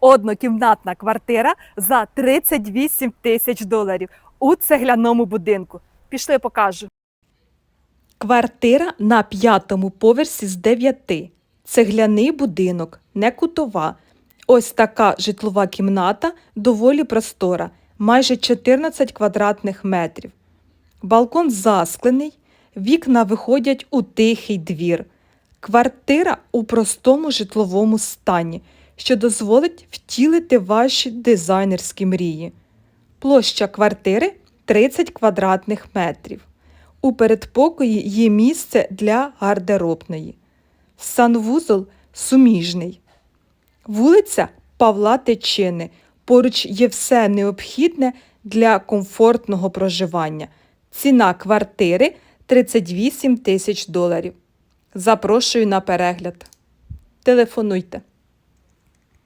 Однокімнатна квартира за 38 тисяч доларів у цегляному будинку. Пішли, покажу. Квартира на п'ятому поверсі з дев'яти. Цегляний будинок, не кутова. Ось така житлова кімната доволі простора, майже 14 квадратних метрів. Балкон засклений, вікна виходять у тихий двір. Квартира у простому житловому стані, що дозволить втілити ваші дизайнерські мрії. Площа квартири 30 квадратних метрів. У передпокої є місце для гардеробної. Санвузол суміжний. Вулиця Павла Тичини. Поруч є все необхідне для комфортного проживання. Ціна квартири 38 тисяч доларів. Запрошую на перегляд. Телефонуйте.